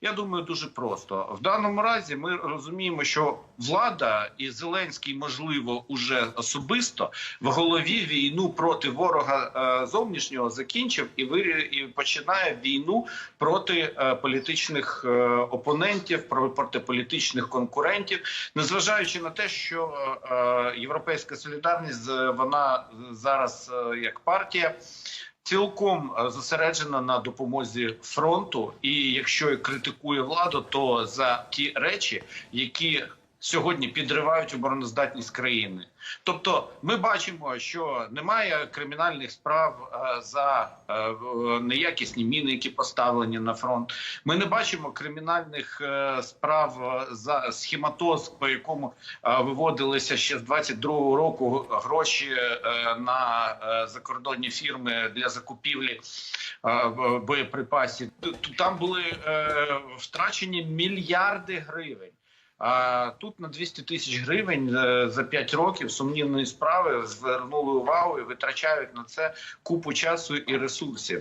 Я думаю, дуже просто. В даному разі ми розуміємо, що влада і Зеленський, можливо, уже особисто в голові війну проти ворога е, зовнішнього закінчив і і починає війну проти е, політичних е, опонентів, про- проти політичних конкурентів, незважаючи на те, що європейська солідарність вона зараз як партія. Цілком е, зосереджена на допомозі фронту, і якщо і критикує владу, то за ті речі, які сьогодні підривають обороноздатність країни. Тобто, ми бачимо, що немає кримінальних справ е, за е, неякісні міни, які поставлені на фронт. Ми не бачимо кримінальних е, справ за схематоз, по якому виводилися ще з 22-го року гроші на закордонні фірми для закупівлі боєприпасів. Там були втрачені мільярди гривень. А тут на 200 тисяч гривень е, за 5 років сумнівної справи звернули увагу і витрачають на це купу часу і ресурсів.